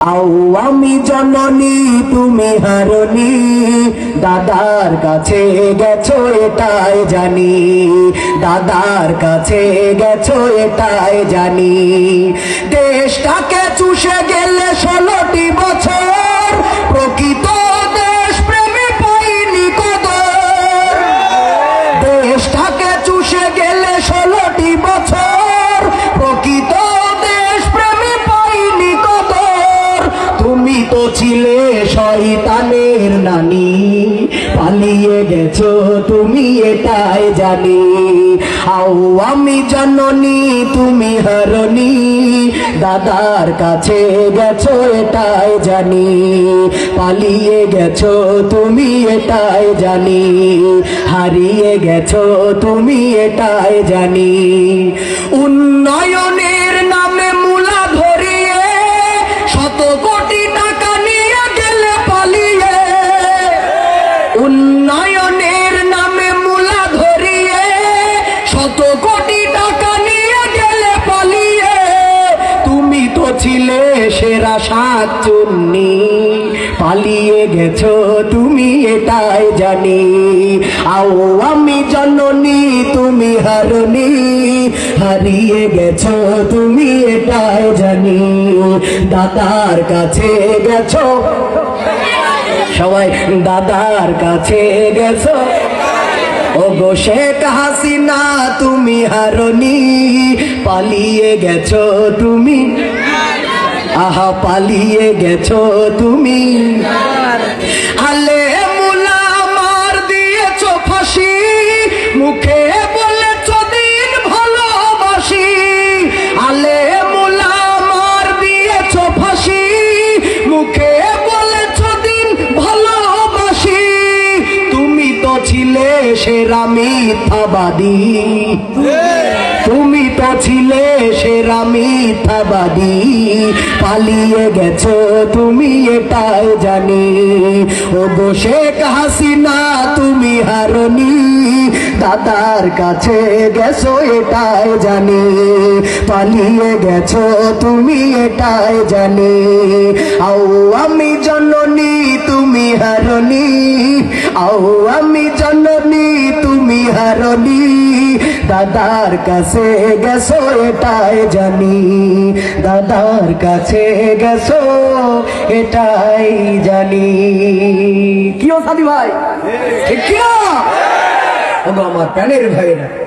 আও আমি জননী, তুমি হারনি। দাদার কাছে গেছো, এটাই জানি। দাদার কাছে গেছো, এটাই জানি। দেশটাকে চুষে গেলে ষোলোটি বছর শয়তানের নানি, পালিয়ে গেছো তুমি এটাই জানি। আও আমি জননী, তুমি হারনি দাদার কাছে গেছো এটাই জানি। পালিয়ে গেছো তুমি এটাই জানি। হারিয়ে গেছো তুমি এটাই জানি। উন্নয়নের চুন্নি পালিয়ে গেছো তুমি এটাই জানি। আও আমি জননী, তুমি হারনি হারিয়ে গেছো তুমি এটাই জানি। দাদার কাছে গেছো। সবাই, দাদার কাছে গেছো। ও গো শেখ হাসিনা, তুমি হারনি পালিয়ে গেছো তুমি আহা পালিয়ে গেছো তুমি। আলে ছিলে সেরা মিথ্যাবাদী। তুমি তো ছিলে সেরা মিথ্যাবাদী। পালিয়ে গেছো তুমি এটাই জানি। ও গো শেখ হাসিনা, তুমি হারনি। দাদার কাছে গেছো এটাই জানি। পালিয়ে গেছো তুমি এটাই জানি। আও আমি জননী, তুমি হারনি। আও আমি জননী তুমি হারনি দাদার কাছে গেছো এটাই জানি। দাদার কাছে গেছো এটাই জানি। কিও সাদি ভাই? ঠিক কিনা? আমার প্যানের ভাইরা